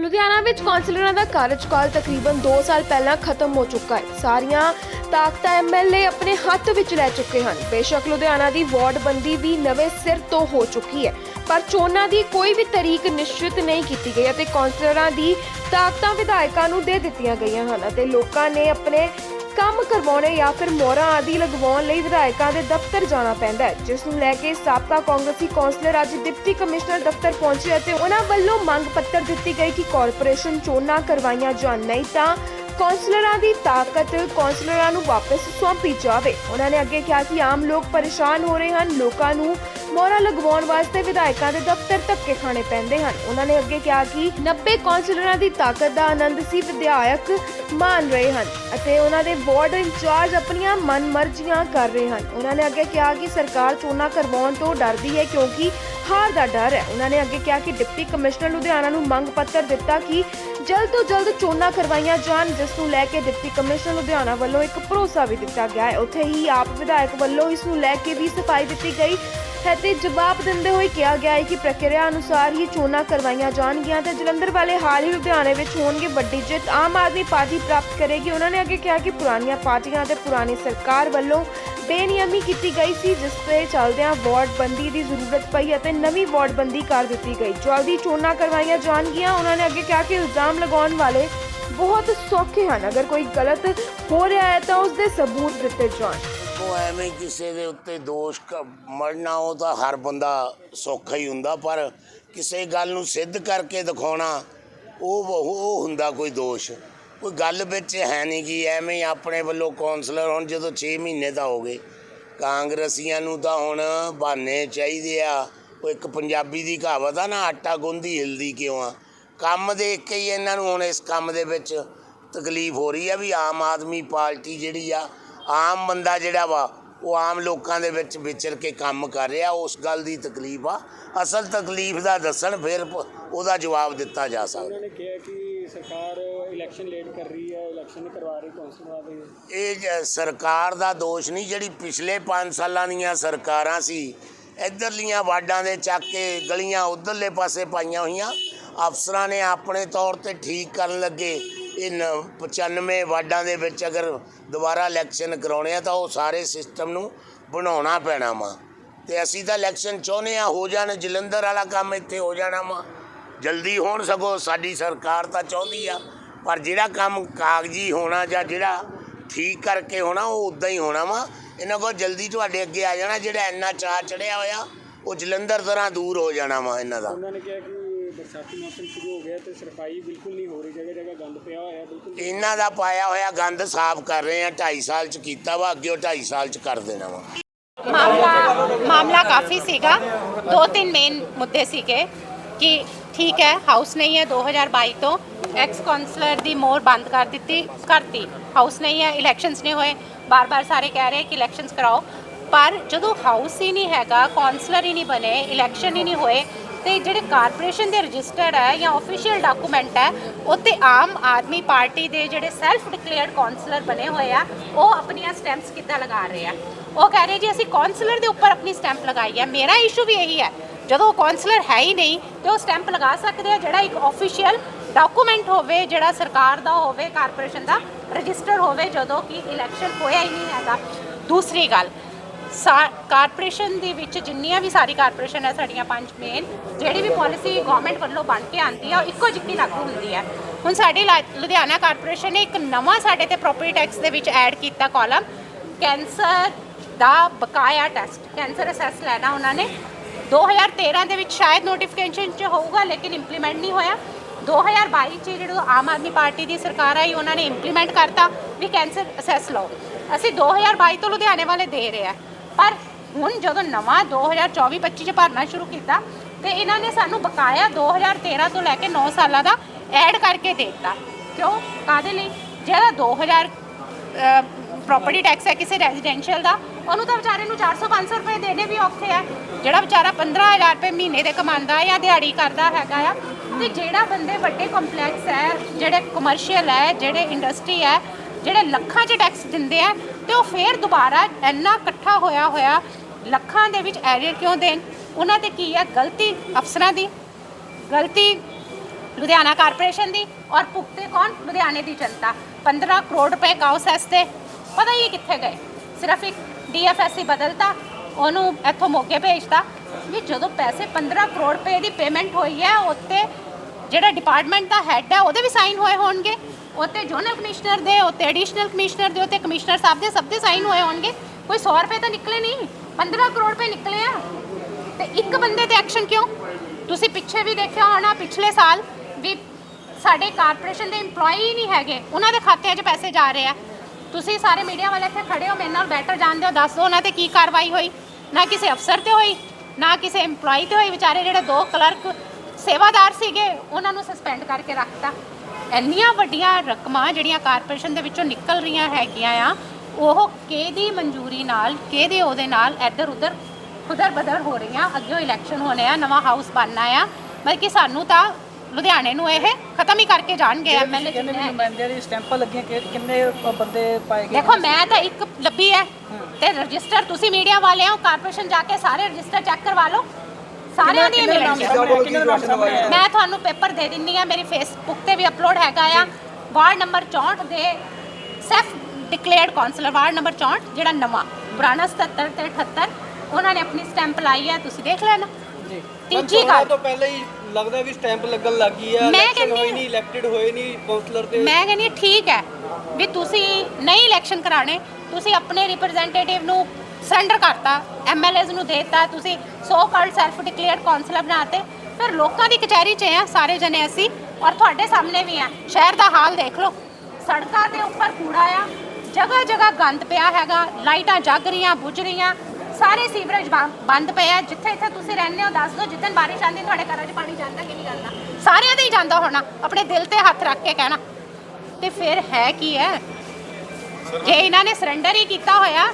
ਲੁਧਿਆਣਾ ਵਿੱਚ ਕੌਂਸਲਰਾਂ ਦਾ ਕਾਰਜਕਾਲ ਤਕਰੀਬਨ 2 ਸਾਲ ਪਹਿਲਾਂ ਖਤਮ ਹੋ ਚੁੱਕਾ ਹੈ। ਸਾਰੀਆਂ ਤਾਕਤਾਂ ਐਮਐਲਏ ਆਪਣੇ ਹੱਥ ਵਿੱਚ ਲੈ ਚੁੱਕੇ ਹਨ। ਬੇਸ਼ੱਕ ਲੁਧਿਆਣਾ ਦੀ ਵਾਰਡ ਬੰਦੀ ਵੀ ਨਵੇਂ ਸਿਰ ਤੋਂ ਹੋ ਚੁੱਕੀ ਹੈ, ਪਰ ਚੋਣਾਂ ਦੀ ਕੋਈ ਵੀ ਤਰੀਕ ਨਿਸ਼ਚਿਤ ਨਹੀਂ ਕੀਤੀ ਗਈ ਅਤੇ ਕੌਂਸਲਰਾਂ ਦੀ ਤਾਕਤਾਂ ਵਿਧਾਇਕਾਂ ਨੂੰ ਦੇ ਦਿੱਤੀਆਂ ਗਈਆਂ ਹਨ ਅਤੇ ਲੋਕਾਂ ਨੇ ਆਪਣੇ ਕੰਮ ਕਰਵਾਉਣੇ ਜਾਂ ਫਿਰ ਮੋਹਰਾਂ ਆਦਿ ਲਗਵਾਉਣ ਲਈ ਵਿਧਾਇਕਾਂ ਦੇ ਦਫ਼ਤਰ ਜਾਣਾ ਪੈਂਦਾ ਹੈ, ਜਿਸ ਨੂੰ ਲੈ ਕੇ ਸਾਬਕਾ ਕਾਂਗਰਸੀ ਕੌਂਸਲਰ ਅੱਜ ਡਿਪਟੀ ਕਮਿਸ਼ਨਰ ਦਫ਼ਤਰ ਪਹੁੰਚੇ ਅਤੇ ਉਹਨਾਂ ਵੱਲੋਂ ਮੰਗ ਪੱਤਰ ਦਿੱਤੀ ਗਈ ਕਿ ਕਾਰਪੋਰੇਸ਼ਨ ਚੋਣਾਂ ਕਰਵਾਈਆਂ ਜਾਣ, ਨਹੀਂ ਤਾਂ ਕੌਂਸਲਰਾਂ ਦੀ ਤਾਕਤ ਕੌਂਸਲਰਾਂ ਨੂੰ ਵਾਪਸ ਸੌਂਪੀ ਜਾਵੇ। ਉਹਨਾਂ ਨੇ ਅੱਗੇ ਕਿਹਾ ਕਿ ਆਮ ਲੋਕ ਪਰੇਸ਼ਾਨ ਹੋ ਰਹੇ ਹਨ। ਲੋਕਾਂ ਨੂੰ ਮੋਹਰਾਂ ਲਗਵਾਉਣ ਵਾਸਤੇ ਵਿਧਾਇਕਾਂ ਦੇ ਦਫ਼ਤਰ ਧੱਕੇ ਖਾਣੇ ਪੈਂਦੇ ਹਨ। ਉਹਨਾਂ ਨੇ ਅੱਗੇ ਕਿਹਾ ਕਿ 90 ਕੌਂਸਲਰਾਂ ਦੀ ਤਾਕਤ ਦਾ ਆਨੰਦ ਸੀ ਵਿਧਾਇਕ ਮਾਣ ਰਹੇ ਹਨ ਅਤੇ ਉਹਨਾਂ ਦੇ ਵਾਰਡ ਇੰਚਾਰਜ ਆਪਣੀਆਂ ਮਨਮਰਜ਼ੀਆਂ ਕਰ ਰਹੇ ਹਨ। ਉਹਨਾਂ ਨੇ ਅੱਗੇ ਕਿਹਾ ਕਿ ਸਰਕਾਰ ਚੋਣਾਂ ਕਰਵਾਉਣ ਤੋਂ ਡਰਦੀ ਹੈ ਕਿਉਂਕਿ ਹਾਰ ਦਾ ਡਰ ਹੈ। ਉਹਨਾਂ ਨੇ ਅੱਗੇ ਕਿਹਾ ਕਿ ਡਿਪਟੀ ਕਮਿਸ਼ਨਰ ਲੁਧਿਆਣਾ ਨੂੰ ਮੰਗ ਪੱਤਰ ਦਿੱਤਾ ਕਿ ਜਲਦ ਤੋਂ ਜਲਦ ਚੋਣਾਂ ਕਰਵਾਈਆਂ ਜਾਣ, ਜਿਸ ਨੂੰ ਲੈ ਕੇ ਡਿਪਟੀ ਕਮਿਸ਼ਨਰ ਲੁਧਿਆਣਾ ਵੱਲੋਂ ਇੱਕ ਭਰੋਸਾ ਵੀ ਦਿੱਤਾ ਗਿਆ ਹੈ। ਉੱਥੇ ਹੀ ਆਪ ਵਿਧਾਇਕ ਵੱਲੋਂ ਇਸ ਨੂੰ ਲੈ ਕੇ ਵੀ ਸਫ਼ਾਈ ਦਿੱਤੀ ਗਈ ਹੈ ਤੇ ਜਵਾਬ ਦਿੰਦੇ ਹੋਏ ਕਿਹਾ ਗਿਆ ਹੈ ਕਿ ਪ੍ਰਕਿਰਿਆ ਅਨੁਸਾਰ ਹੀ ਚੋਣਾਂ ਕਰਵਾਈਆਂ ਜਾਣਗੀਆਂ ਤੇ ਜਲੰਧਰ ਵਾਲੇ ਹਾਲ ਹੀ ਲੁਧਿਆਣੇ ਵਿੱਚ ਹੋਣਗੇ ਵੱਡੀ ਜਿੱਤ। ਆਮ ਆਦਮੀ ਪਾਰਟੀ ਪ੍ਰਾਪਤ ਕਰੇਗੀ। ਉਹਨਾਂ ਨੇ ਅੱਗੇ ਕਿਹਾ ਕਿ ਪੁਰਾਣੀਆਂ ਪਾਰਟੀਆਂ ਤੇ ਪੁਰਾਣੀ ਸਰਕਾਰ ਵੱਲੋਂ ਬੇਨਿਯਮੀ ਕੀਤੀ ਗਈ ਸੀ, ਜਿਸ ਤੇ ਚੱਲਦਿਆਂ ਵਾਰਡ ਦੀ ਜ਼ਰੂਰਤ ਪਈ ਅਤੇ ਨਵੀਂ ਵਾਰਡ ਕਰ ਦਿੱਤੀ ਗਈ। ਜਲਦੀ ਚੋਣਾਂ ਕਰਵਾਈਆਂ ਜਾਣਗੀਆਂ। ਉਹਨਾਂ ਨੇ ਅੱਗੇ ਕਿਹਾ ਕਿ ਇਲਜ਼ਾਮ ਲਗਾਉਣ ਵਾਲੇ ਬਹੁਤ ਸੌਖੇ ਹਨ। ਅਗਰ ਕੋਈ ਗਲਤ ਹੋ ਰਿਹਾ ਹੈ ਤਾਂ ਉਸ ਦੇ ਸਬੂਤ ਦਿੱਤੇ ਜਾਣ। ਉਹ ਐਵੇਂ ਕਿਸੇ ਦੇ ਉੱਤੇ ਦੋਸ਼ ਕ- ਮੜਨਾ ਉਹ ਤਾਂ ਹਰ ਬੰਦਾ ਸੌਖਾ ਹੀ ਹੁੰਦਾ, ਪਰ ਕਿਸੇ ਗੱਲ ਨੂੰ ਸਿੱਧ ਕਰਕੇ ਦਿਖਾਉਣਾ, ਉਹ ਉਹ ਹੁੰਦਾ ਕੋਈ ਦੋਸ਼। ਕੋਈ ਗੱਲ ਵਿੱਚ ਹੈ ਨਹੀਂ ਕਿ ਐਵੇਂ ਹੀ ਆਪਣੇ ਵੱਲੋਂ ਕਾਉਂਸਲਰ ਹੁਣ ਜਦੋਂ 6 ਮਹੀਨੇ ਦਾ ਹੋ ਗਏ, ਕਾਂਗਰਸੀਆਂ ਨੂੰ ਤਾਂ ਹੁਣ ਬਹਾਨੇ ਚਾਹੀਦੇ ਆ, ਉਹ ਇੱਕ ਪੰਜਾਬੀ ਦੀ ਕਹਾਵਤ ਆ ਨਾ, ਆਟਾ ਗੁੰਦੀ ਹਿਲਦੀ ਕਿਉਂ ਆ? ਕੰਮ ਦੇਖ ਕੇ ਹੀ ਇਹਨਾਂ ਨੂੰ ਹੁਣ ਇਸ ਕੰਮ ਦੇ ਵਿੱਚ ਤਕਲੀਫ ਹੋ ਰਹੀ ਆ ਵੀ ਆਮ ਆਦਮੀ ਪਾਰਟੀ ਜਿਹੜੀ ਆ, ਆਮ ਬੰਦਾ ਜਿਹੜਾ ਵਾ, ਉਹ ਆਮ ਲੋਕਾਂ ਦੇ ਵਿੱਚ ਵਿਚਰ ਕੇ ਕੰਮ ਕਰ ਰਿਹਾ, ਉਸ ਗੱਲ ਦੀ ਤਕਲੀਫ ਆ। ਅਸਲ ਤਕਲੀਫ ਦਾ ਦੱਸਣ ਫਿਰ ਉਹਦਾ ਜਵਾਬ ਦਿੱਤਾ ਜਾ ਸਕਦਾ। ਉਹਨਾਂ ਨੇ ਕਿਹਾ ਕਿ ਸਰਕਾਰ ਇਲੈਕਸ਼ਨ ਲੇਟ ਕਰ ਰਹੀ ਹੈ ਇਲੈਕਸ਼ਨ ਕਰਵਾ ਰਹੀ ਕੌਂਸਲਰਾਂ ਦੇ ਇਹ ਜ- ਸਰਕਾਰ ਦਾ ਦੋਸ਼ ਨਹੀਂ ਜਿਹੜੀ ਪਿਛਲੇ 5 ਸਾਲਾਂ ਦੀਆਂ ਸਰਕਾਰਾਂ ਸੀ। ਇਧਰਲੀਆਂ ਵਾਰਡਾਂ ਦੇ ਚੱਕ ਕੇ ਗਲੀਆਂ ਉਧਰਲੇ ਪਾਸੇ ਪਾਈਆਂ ਹੋਈਆਂ। ਅਫਸਰਾਂ ਨੇ ਆਪਣੇ ਤੌਰ ਤੇ ਠੀਕ ਕਰਨ ਲੱਗੇ। ਇਹ ਨ- 95 ਵਾਰਡਾਂ ਦੇ ਵਿੱਚ ਅਗਰ ਦੁਬਾਰਾ ਇਲੈਕਸ਼ਨ ਕਰਾਉਣੇ ਆ ਤਾਂ ਉਹ ਸਾਰੇ ਸਿਸਟਮ ਨੂੰ ਬਣਾਉਣਾ ਪੈਣਾ ਵਾ। ਤੇ ਅਸੀਂ ਤਾਂ ਇਲੈਕਸ਼ਨ ਚਾਹੁੰਦੇ ਆ, ਹੋ ਜਾਣ ਜਲੰਧਰ ਵਾਲਾ ਕੰਮ ਇੱਥੇ ਹੋ ਜਾਣਾ ਵਾ। ਜਲਦੀ ਹੋਣ ਸਗੋਂ ਸਾਡੀ ਸਰਕਾਰ ਤਾਂ ਚਾਹੁੰਦੀ ਆ ਪਰ ਜਿਹੜਾ ਕੰਮ ਕਾਗਜ਼ੀ ਹੋਣਾ ਜਾਂ ਜਿਹੜਾ ਠੀਕ ਕਰਕੇ ਹੋਣਾ ਉਹ ਉਦਾਂ ਹੀ ਹੋਣਾ ਵਾ। ਇਹਨਾਂ ਕੋਲ ਜਲਦੀ ਤੁਹਾਡੇ ਅੱਗੇ ਆ ਜਾਣਾ ਜਿਹੜਾ ਇੰਨਾ ਚਾਅ ਚੜਿਆ ਹੋਇਆ ਉਹ ਜਲੰਧਰ ਤਰ੍ਹਾਂ ਦੂਰ ਹੋ ਜਾਣਾ ਵਾ ਇਹਨਾਂ ਦਾ। ਉਹਨਾਂ ਨੇ ਕਿਹਾ ਕਿ ਬਰਸਾਤੀ ਮੌਸਮ ਸ਼ੁਰੂ ਹੋ ਗਿਆ ਤੇ ਸਫ਼ਾਈ ਬਿਲਕੁਲ ਨਹੀਂ ਹੋ ਰਹੀ ਜਗ੍ਹਾ ਜਗ੍ਹਾ ਗੰਦ ਪਿਆ ਹੋਇਆ ਬਿਲਕੁਲ ਇਹਨਾਂ ਦਾ ਪਾਇਆ ਹੋਇਆ ਗੰਦ ਸਾਫ਼ ਕਰ ਰਹੇ ਆ 2.5 ਸਾਲ ਚ ਕੀਤਾ ਵਾ ਅੱਗੇ ਉਹ 2.5 ਸਾਲ ਚ ਕਰ ਦੇਣਾ ਵਾ। ਮਾਮਲਾ ਮਾਮਲਾ ਕਾਫੀ ਸੀਗਾ। ਦੋ ਤਿੰਨ ਮੇਨ ਮੁੱਦੇ ਸੀਗੇ ਕਿ ਠੀਕ ਹੈ ਹਾਊਸ ਨਹੀਂ ਹੈ 2022 ਤੋਂ। ਐਕਸ ਕਾਉਂਸਲਰ ਦੀ ਮੋਹਰ ਬੰਦ ਕਰ ਦਿੱਤੀ, ਕਰਤੀ। ਹਾਊਸ ਨਹੀਂ ਹੈ ਇਲੈਕਸ਼ਨਸ ਨਹੀਂ ਹੋਏ। ਬਾਰ-ਬਾਰ ਸਾਰੇ ਕਹਿ ਰਹੇ ਕਿ ਇਲੈਕਸ਼ਨਸ ਕਰਾਓ। ਪਰ ਜਦੋਂ ਹਾਊਸ ਹੀ ਨਹੀਂ ਹੈਗਾ ਕਾਉਂਸਲਰ ਹੀ ਨਹੀਂ ਬਣੇ ਇਲੈਕਸ਼ਨ ਹੀ ਨਹੀਂ ਹੋਏ, ਤੇ ਜਿਹੜੇ ਕਾਰਪੋਰੇਸ਼ਨ ਦੇ ਰਜਿਸਟਰਡ ਹੈ ਜਾਂ ਆਫੀਸ਼ੀਅਲ ਡਾਕੂਮੈਂਟ ਹੈ ਉੱਤੇ ਆਮ ਆਦਮੀ ਪਾਰਟੀ ਦੇ ਜਿਹੜੇ ਸੈਲਫ ਡਿਕਲੇਅਰਡ ਕਾਉਂਸਲਰ ਬਣੇ ਹੋਏ ਆ, ਉਹ ਆਪਣੀਆਂ ਸਟੈਂਪਸ ਕਿੱਦਾਂ ਲਗਾ ਰਹੇ ਆ? ਉਹ ਕਹਿ ਰਹੇ ਜੀ, ਅਸੀਂ ਕਾਉਂਸਲਰ ਦੇ ਉੱਪਰ ਆਪਣੀ ਸਟੈਂਪ ਲਗਾਈ ਹੈ। ਮੇਰਾ ਇਸ਼ੂ ਵੀ ਇਹੀ ਹੈ ਜਦੋਂ ਉਹ ਕਾਉਂਸਲਰ ਹੈ ਹੀ ਨਹੀਂ ਤੇ ਉਹ ਸਟੈਂਪ ਲਗਾ ਸਕਦੇ ਆ, ਜਿਹੜਾ ਇੱਕ ਆਫੀਸ਼ੀਅਲ ਡਾਕੂਮੈਂਟ ਹੋਵੇ, ਜਿਹੜਾ ਸਰਕਾਰ ਦਾ ਹੋਵੇ ਕਾਰਪੋਰੇਸ਼ਨ ਦਾ ਰਜਿਸਟਰ ਹੋਵੇ ਜਦੋਂ ਕਿ ਇਲੈਕਸ਼ਨ ਹੋਇਆ ਹੀ ਨਹੀਂ ਹੈਗਾ। ਦੂਸਰੀ ਗੱਲ, ਸਾ- ਕਾਰਪੋਰੇਸ਼ਨ ਦੇ ਵਿੱਚ ਜਿੰਨੀਆਂ ਵੀ ਸਾਰੀ ਕਾਰਪੋਰੇਸ਼ਨ ਹੈ, ਸਾਡੀਆਂ ਪੰਜ ਮੇਨ ਜਿਹੜੀ ਵੀ ਪਾਲਿਸੀ ਗਵਰਨਮੈਂਟ ਵੱਲੋਂ ਬਣ ਕੇ ਆਉਂਦੀ ਹੈ ਉਹ ਇੱਕੋ ਜਿੱਕੀ ਲਾਗੂ ਹੁੰਦੀ ਹੈ ਹੁਣ ਸਾਡੀ ਲਾ- ਲੁਧਿਆਣਾ ਕਾਰਪੋਰੇਸ਼ਨ ਨੇ ਇੱਕ ਨਵਾਂ ਸਾਡੇ ਤੇ ਪ੍ਰੋਪਰਟੀ ਟੈਕਸ ਦੇ ਵਿੱਚ ਐਡ ਕੀਤਾ ਕਾਲਮ ਕੈਂਸਰ ਦਾ ਬਕਾਇਆ ਟੈਸਟ ਕੈਂਸਰ ਅਸੈਸ ਲੈਣਾ ਉਹਨਾਂ ਨੇ। 2013 ਦੇ ਵਿੱਚ ਸ਼ਾਇਦ ਨੋਟੀਫਿਕੇਸ਼ਨ ਚ ਹੋਊਗਾ, ਲੇਕਿਨ ਇੰਪਲੀਮੈਂਟ ਨਹੀਂ ਹੋਇਆ। 2022 ਚ ਜਦੋਂ ਆਮ ਆਦਮੀ ਪਾਰਟੀ ਦੀ ਸਰਕਾਰ ਆਈ, ਉਹਨਾਂ ਨੇ ਇੰਪਲੀਮੈਂਟ ਕਰਤਾ ਵੀ ਕੈਂਸਰ ਅਸੈਸ ਲਓ। ਅਸੀਂ 2022 ਤੋਂ ਲੁਧਿਆਣੇ ਵਾਲੇ ਦੇ ਰਹੇ ਆ। ਪਰ ਹੁਣ ਜਦੋਂ ਨਵਾਂ 2024-25 ਚ ਭਰਨਾ ਸ਼ੁਰੂ ਕੀਤਾ, ਤੇ ਇਹਨਾਂ ਨੇ ਸਾਨੂੰ ਬਕਾਇਆ 2013 ਤੋਂ ਲੈ ਕੇ 9 ਸਾਲਾਂ ਦਾ ਐਡ ਕਰਕੇ ਦੇ ਦਿੱਤਾ। ਕਿਉਂ? ਕਾਦੇ ਲਈ? ਜਿਹੜਾ 2000 ਪ੍ਰਾਪਰਟੀ ਟੈਕਸ ਹੈ ਕਿਸੇ ਰੈਜ਼ੀਡੈਂਸ਼ੀਅਲ ਦਾ ਉਹਨੂੰ ਤਾਂ ਵਿਚਾਰੇ ਨੂੰ 400-500 ਰੁਪਏ ਦੇਣੇ ਵੀ ਔਖੇ ਆ। ਜਿਹੜਾ ਵਿਚਾਰਾ 15000 ਰੁਪਏ ਮਹੀਨੇ ਦੇ ਕਮਾਉਂਦਾ ਜਾਂ ਦਿਹਾੜੀ ਕਰਦਾ ਹੈਗਾ ਆ, ਤੇ ਜਿਹੜਾ ਬੰਦੇ ਵੱਡੇ ਕੰਪਲੈਕਸ ਹੈ ਜਿਹੜੇ ਕਮਰਸ਼ੀਅਲ ਹੈ ਜਿਹੜੇ ਇੰਡਸਟਰੀ ਹੈ ਜਿਹੜੇ ਲੱਖਾਂ 'ਚ ਟੈਕਸ ਦਿੰਦੇ ਆ, ਤੇ ਉਹ ਫੇਰ ਦੁਬਾਰਾ ਇੰਨਾ ਇਕੱਠਾ ਹੋਇਆ ਹੋਇਆ ਲੱਖਾਂ ਦੇ ਵਿੱਚ ਐਰੀਅਰ ਕਿਉਂ ਦੇਣ? ਉਹਨਾਂ ਤੇ ਕੀ ਹੈ ਗਲਤੀ ਅਫਸਰਾਂ ਦੀ, ਗਲਤੀ ਲੁਧਿਆਣਾ ਕਾਰਪੋਰੇਸ਼ਨ ਦੀ ਔਰ ਭੁਗਤੇ ਕੌਣ? ਲੁਧਿਆਣੇ ਦੀ ਜਨਤਾ। 15 ਕਰੋੜ ਰੁਪਏ ਕਾਉਸੈਸ ਤੇ ਪਤਾ ਹੀ ਕਿੱਥੇ ਗਏ? ਸਿਰਫ ਇੱਕ ਡੀਐਫਐਸਸੀ ਬਦਲਤਾ, ਉਹਨੂੰ ਇੱਥੋਂ ਮੋਗੇ ਭੇਜਤਾ। ਵੀ ਜਦੋਂ ਪੈਸੇ 15 ਕਰੋੜ ਰੁਪਏ ਦੀ ਪੇਮੈਂਟ ਹੋਈ ਹੈ ਉੱਤੇ ਜਿਹੜਾ ਡਿਪਾਰਟਮੈਂਟ ਦਾ ਹੈੱਡ ਹੈ, ਉਹਦੇ ਵੀ ਸਾਈਨ ਹੋਏ ਹੋਣਗੇ। ਉੱਤੇ ਜ਼ੋਨਲ ਕਮਿਸ਼ਨਰ ਦੇ ਉੱਤੇ ਐਡੀਸ਼ਨਲ ਕਮਿਸ਼ਨਰ ਦੇ ਉੱਤੇ ਕਮਿਸ਼ਨਰ ਸਾਹਿਬ ਦੇ, ਸਭ ਦੇ ਸਾਈਨ ਹੋਏ ਹੋਣਗੇ। ਕੋਈ 100 ਰੁਪਏ ਤਾਂ ਨਿਕਲੇ ਨਹੀਂ 15 ਕਰੋੜ ਰੁਪਏ ਨਿਕਲੇ ਆ। ਤੇ ਇੱਕ ਬੰਦੇ ਤੇ ਐਕਸ਼ਨ ਕਿਉਂ? ਤੁਸੀਂ ਪਿੱਛੇ ਵੀ ਦੇਖਿਆ ਹੋਣਾ ਪਿਛਲੇ ਸਾਲ ਵੀ ਸਾਡੇ ਕਾਰਪੋਰੇਸ਼ਨ ਦੇ EMPLOYE ਨਹੀਂ ਹੈਗੇ, ਉਹਨਾਂ ਦੇ ਖਾਤਿਆਂ 'ਚ ਪੈਸੇ ਜਾ ਰਹੇ ਆ। ਤੁਸੀਂ ਸਾਰੇ ਮੀਡੀਆ ਵਾਲੇ ਇੱਥੇ ਖੜੇ ਹੋ, ਮੇਰੇ ਨਾਲ ਬੈਟਰ ਜਾਣਦੇ ਹੋ, ਦੱਸ ਦਿਓ ਉਹਨਾਂ ਤੇ ਕੀ ਕਾਰਵਾਈ ਹੋਈ। ਨਾ ਕਿਸੇ ਅਫਸਰ ਤੇ ਹੋਈ, ਨਾ ਕਿਸੇ EMPLOYE ਤੇ ਹੋਈ, ਵਿਚਾਰੇ ਜਿਹੜੇ ਦੋ ਕਲਰਕ ਸੇਵਾਦਾਰ ਸੀਗੇ, ਉਹਨਾਂ ਨੂੰ ਸਸਪੈਂਡ ਕਰਕੇ ਰੱਖਤਾ। ਇੰਨੀਆਂ ਵੱਡੀਆਂ ਰਕਮਾਂ ਜਿਹੜੀਆਂ ਕਾਰਪੋਰੇਸ਼ਨ ਦੇ ਵਿੱਚੋਂ ਨਿਕਲ ਰਹੀਆਂ ਹੈਗੀਆਂ ਆ, ਉਹ ਕਿਹਦੀ ਮਨਜ਼ੂਰੀ ਨਾਲ, ਕਿਹਦੇ ਉਹਦੇ ਨਾਲ ਇੱਧਰ ਉੱਧਰ ਖੁਦਰ ਬਦਰ ਹੋ ਰਹੀਆਂ? ਅੱਗੇ ਇਲੈਕਸ਼ਨ ਹੋਣੇ ਆ, ਨਵਾਂ ਹਾਊਸ ਬਣਨਾ ਆ। ਬਲਕਿ ਸਾਨੂੰ ਤਾਂ ਲੁਧਿਆਣੇ ਨੂੰ ਇਹ ਖਤਮ ਹੀ ਕਰਕੇ ਜਾਣਗੇ ਐਮਐਲਏ ਕਹਿੰਦੇ ਵੀ ਨੁਮਾਇੰਦਿਆਂ ਦੀ ਸਟੈਂਪਾਂ ਲੱਗੀਆਂ ਕਿ ਕਿੰਨੇ ਅ, ਬੰਦੇ ਪਾਏ ਗਏ? ਦੇਖੋ ਮੈਂ ਤਾਂ ਇੱਕ ਲੱਭੀ ਹੈ ਤੇ ਰਜਿਸਟਰ ਤੁਸੀਂ ਮੀਡੀਆ ਵਾਲੇ ਹੋ ਕਾਰਪੋਰੇਸ਼ਨ ਜਾ ਕੇ ਸਾਰੇ ਰਜਿਸਟਰ ਚੈੱਕ ਕਰਵਾ ਲਓ। ਸਾਰਿਆਂ ਦੀ ਕਿੰਨੇ ਨਾਮ ਮਿਲਣਗੇ ਸਾਹਮਣੇ ਆਏ? ਕਿੰਨੇ ਨਾਮ ਸਾਹਮਣੇ ਆਏ? ਮੈਂ ਤੁਹਾਨੂੰ ਪੇਪਰ ਦੇ ਦਿੰਨੀ ਆ ਮੇਰੀ ਫੇਸਬੁੱਕ ਤੇ ਵੀ ਅਪਲੋਡ ਹੈਗਾ ਆ। ਵਾਰਡ ਨੰਬਰ 64 ਦੇ self declared councillor ward number 64 ਜਿਹੜਾ ਨਵਾਂ ਪੁਰਾਣਾ 77 ਤੇ 78 ਉਹਨਾਂ ਨੇ ਆਪਣੀ ਸਟੈਂਪ ਲਾਈ ਹੈ ਤੁਸੀਂ ਦੇਖ ਲੈਣਾ। ਜੀ। ਤੀਜੀ ਗੱਲ ਤੋਂ ਪਹਿਲਾਂ ਹੀ ਲੱਗਦਾ ਵੀ ਸਟੈਂਪ ਲੱਗਣ ਲੱਗ ਆ ਮੈਂ ਕਹਿੰਦੀ ਹੋਈ। ਨਹੀਂ ਇਲੈਕਟਡ ਹੋਏ ਨਹੀਂ ਕਾਉਂਸਲਰ ਤੇ ਮੈਂ ਕਹਿੰਦੀ ਹਾਂ ਠੀਕ ਹੈ ਵੀ ਤੁਸੀਂ ਨਹੀਂ ਇਲੈਕਸ਼ਨ ਕਰਾਣੇ ਤੁਸੀਂ ਆਪਣੇ ਰਿਪਰੈਜ਼ੈਂਟੇਟਿਵ ਨੂੰ ਸਰੈਂਡਰ ਕਰਤਾ ਐਮਐਲਏਜ਼ ਨੂੰ ਦੇਤਾ ਤੁਸੀਂ so called self declared councillor ਬਣਾਤੇ ਫਿਰ ਲੋਕਾਂ ਦੀ ਕਚਹਿਰੀ 'ਚ ਆ ਸਾਰੇ ਜਣੇ ਅਸੀਂ ਔਰ ਤੁਹਾਡੇ ਸਾਹਮਣੇ ਵੀ ਆ ਸ਼ਹਿਰ ਦਾ ਹਾਲ ਦੇਖ ਲਓ ਸੜਕਾਂ ਦੇ ਉੱਪਰ ਕੂੜਾ ਆ ਜਗ੍ਹਾ ਜਗ੍ਹਾ ਗੰਦ ਪਿਆ ਹੈਗਾ ਲਾਈਟਾਂ ਜਗ ਰਹੀਆਂ ਬੁਝ ਰਹੀਆਂ ਸਾਰੇ ਸੀਵਰੇਜ ਬੰਦ ਪਏ ਆ। ਜਿੱਥੇ ਇੱਥੇ ਤੁਸੀਂ ਰਹਿੰਦੇ ਹੋ ਦੱਸ ਦਿਓ ਜਿੱਦਣ ਬਾਰਿਸ਼ ਆਉਂਦੀ ਤੁਹਾਡੇ ਘਰਾਂ 'ਚ ਪਾਣੀ ਜਾਂਦਾ ਕਿ ਨਹੀਂ ਜਾਂਦਾ? ਸਾਰਿਆਂ ਦੇ ਹੀ ਜਾਂਦਾ ਹੋਣਾ। ਆਪਣੇ ਦਿਲ ਤੇ ਹੱਥ ਰੱਖ ਕੇ ਕਹਿਣਾ। ਤੇ ਫਿਰ ਹੈ ਕੀ ਹੈ? ਜੇ ਇਹਨਾਂ ਨੇ ਸਰੈਂਡਰ ਹੀ ਕੀਤਾ ਹੋਇਆ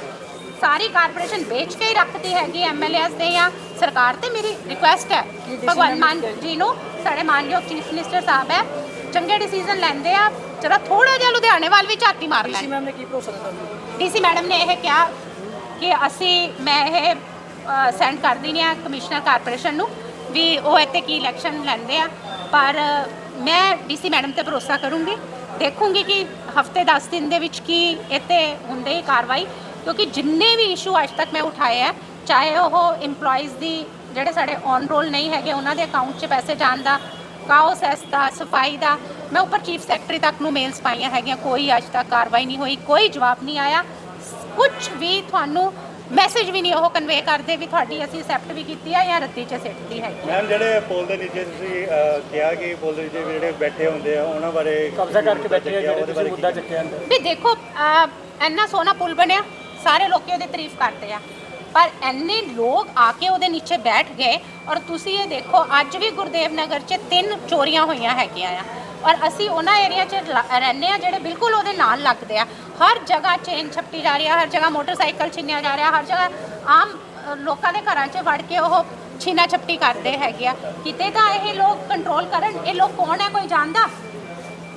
ਸਾਰੀ ਕਾਰਪੋਰੇਸ਼ਨ ਵੇਚ ਕੇ ਹੀ ਰੱਖਤੀ ਹੈਗੀ ਐਮਐਲਏਸ ਦੇ ਜਾਂ ਸਰਕਾਰ ਤੇ ਮੇਰੀ ਰਿਕੁਐਸਟ ਹੈ। ਭਗਵੰਤ ਮਾਨ ਜੀ ਨੂੰ ਸਾਡੇ ਮਾਨਯੋਗ ਚੀਫ ਮਿਨਿਸਟਰ ਸਾਹਿਬ ਹੈ ਚੰਗੇ ਡਿਸੀਜਨ ਲੈਂਦੇ ਆ। ਜਰਾ ਥੋੜਾ ਜਿਹਾ ਲੁਧਿਆਣੇ ਵੱਲ ਵੀ ਝਾਤੀ ਮਾਰ ਡੀਸੀ ਲੈਣ। ਮੈਮ ਨੇ ਕੀ ਭਰੋਸਾ ਦਿੱਤਾ? ਡੀਸੀ ਮੈਡਮ ਨੇ ਇਹ ਕਿਹਾ ਕਿ ਅਸੀਂ, ਮੈਂ ਇਹ ਸੈਂਡ ਕਰ ਦਿੰਦੀ ਆ ਕਮਿਸ਼ਨਰ ਕਾਰਪੋਰੇਸ਼ਨ ਨੂੰ ਵੀ ਉਹ ਇੱਥੇ ਕੀ ਇਲੈਕਸ਼ਨ ਲੈਂਦੇ ਆ। ਪਰ ਮੈਂ ਡੀਸੀ ਮੈਡਮ ਤੇ ਭਰੋਸਾ ਕਰੂੰਗੀ, ਦੇਖੂੰਗੀ ਕਿ ਹਫ਼ਤੇ 10 ਦਿਨ ਦੇ ਵਿੱਚ ਕੀ ਇੱਥੇ ਹੁੰਦੇ ਹੀ ਕਾਰਵਾਈ। ਕਿਉਂਕਿ ਜਿੰਨੇ ਵੀ ਇਸ਼ੂ ਅੱਜ ਤੱਕ ਮੈਂ ਉਠਾਏ ਆ, ਚਾਹੇ ਉਹ EMPLOYEES ਦੀ ਜਿਹੜੇ ਸਾਡੇ ਔਨ ਰੋਲ ਨਹੀਂ ਹੈਗੇ, ਉਹਨਾਂ ਦੇ ਅਕਾਊਂਟ 'ਚ ਪੈਸੇ ਜਾਣ ਦਾ, ਕਾਓ ਸੈਸ ਦਾ, ਸਫ਼ਾਈ ਦਾ, ਮੈਂ ਉੱਪਰ ਚੀਫ ਸੈਕਟਰੀ ਤੱਕ ਨੂੰ ਮੇਲਸ ਪਾਈਆਂ ਹੈਗੀਆਂ, ਕੋਈ ਅੱਜ ਤੱਕ ਕਾਰਵਾਈ ਨਹੀਂ ਹੋਈ, ਕੋਈ ਜਵਾਬ ਨਹੀਂ ਆਇਆ। ਕੁਝ ਵੀ ਤੁਹਾਨੂੰ ਮੈਸੇਜ ਵੀ ਨਹੀਂ ਉਹ ਕਨਵੇ ਕਰਦੇ ਵੀ ਤੁਹਾਡੀ ਅਸੀਂ ਐਕਸੈਪਟ ਵੀ ਕੀਤੀ ਆ ਜਾਂ ਰੱਦੀ 'ਚ ਸਿੱਟਦੀ ਹੈ ਮੈਮ ਜਿਹੜੇ ਪੁਲ ਦੇ ਨੀਚੇ ਤੁਸੀਂ ਅਹ, ਕਿਹਾ ਕਿ ਪੁਲ ਦੇ ਨੀਚੇ ਜਿਹੜੇ ਬੈਠੇ ਹੁੰਦੇ ਆ ਉਹਨਾਂ ਬਾਰੇ ਕਬਜ਼ਾ ਕਰਕੇ ਬੈਠੇ ਆ ਜਿਹੜੇ ਉਹਦੇ ਤੁਸੀਂ ਮੁੱਦਾ ਚੱਕਿਆ ਅੰਦਰ? ਵੀ ਦੇਖੋ ਅਹ, ਇੰਨਾ ਸੋਹਣਾ ਪੁਲ ਬਣਿਆ ਸਾਰੇ ਲੋਕੀ ਉਹਦੀ ਤਾਰੀਫ ਕਰਦੇ ਆ। ਪਰ ਇੰਨੇ ਲੋਕ ਆ ਕੇ ਉਹਦੇ ਨੀਚੇ ਬੈਠ ਗਏ ਔਰ ਤੁਸੀਂ ਇਹ ਦੇਖੋ ਅੱਜ ਵੀ ਗੁਰਦੇਵ ਨਗਰ 'ਚ ਤਿੰਨ ਚੋਰੀਆਂ ਹੋਈਆਂ ਹੈਗੀਆਂ ਆ। ਔਰ ਅਸੀਂ ਉਹਨਾਂ ਏਰੀਆ 'ਚ ਲ- ਰਹਿੰਦੇ ਆ ਜਿਹੜੇ ਬਿਲਕੁਲ ਉਹਦੇ ਨਾਲ ਲੱਗਦੇ ਆ। ਹਰ ਜਗ੍ਹਾ ਚੇਨ ਛਪਟੀ ਜਾ ਰਹੀ ਆ ਹਰ ਜਗ੍ਹਾ ਮੋਟਰਸਾਈਕਲ ਛਿੰਨਿਆ ਜਾ ਰਿਹਾ ਹਰ ਜਗ੍ਹਾ ਆਮ ਲੋਕਾਂ ਦੇ ਘਰਾਂ 'ਚ ਵੜ ਕੇ ਉਹ ਛੀਨਾ ਛਪਟੀ ਕਰਦੇ ਹੈਗੇ ਆ। ਕਿਤੇ ਤਾਂ ਇਹ ਲੋਕ ਕੰਟਰੋਲ ਕਰਨ ਇਹ ਲੋਕ ਕੌਣ ਹੈ ਕੋਈ ਜਾਣਦਾ?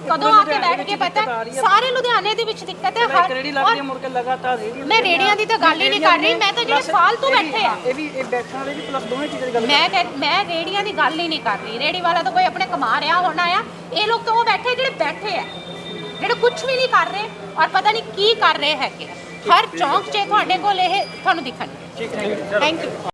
ਕਦੋਂ ਆ ਕੇ ਬੈਠ ਕੇ ਪਤਾ ਸਾਰੇ ਲੁਧਿਆਣੇ ਦੇ ਵਿੱਚ ਦਿੱਕਤ ਹੈ ਇੱਕ ਰੇੜੀ ਹਰ ਲੱਗਦੀ ਹੈ ਮੁੜ ਕੇ ਲਗਾਤਾਰ ਰੇੜੀ ਮੈਂ ਰੇੜੀਆਂ ਦੀ ਤਾਂ ਗੱਲ ਹੀ ਨਹੀਂ ਕਰ ਰਹੀ ਮੈਂ ਤਾਂ ਜਿਹੜੇ ਫਾਲਤੂ ਬੈਠੇ ਆ। ਇਹ ਵੀ ਇਹ ਬੈਠਣ ਵਾਲੇ ਵੀ ਪਲੱਸ ਦੋਵੇਂ ਚੀਜ਼ਾਂ ਦੀ ਗੱਲ ਮੈਂ ਮੈਂ ਰੇੜੀਆਂ ਦੀ ਗੱਲ ਹੀ ਨਹੀਂ ਕਰ ਰਹੀ। ਰੇੜੀ ਵਾਲਾ ਤਾਂ ਕੋਈ ਆਪਣੇ ਕਮਾ ਰਿਹਾ ਹੋਣਾ ਆ। ਇਹ ਲੋਕ ਤਾਂ ਉਹ ਬੈਠੇ ਜਿਹੜੇ ਬੈਠੇ ਆ। ਜਿਹੜੇ ਕੁਝ ਵੀ ਨਹੀਂ ਕਰ ਰਹੇ ਔਰ ਪਤਾ ਨਹੀਂ ਕੀ ਕਰ ਰਹੇ ਹੈਗੇ। ਹਰ ਚੌਂਕ 'ਚ ਤੁਹਾਡੇ ਕੋਲ ਇਹ ਤੁਹਾਨੂੰ ਦਿਖਣ ਥੈਂਕ ਯੂ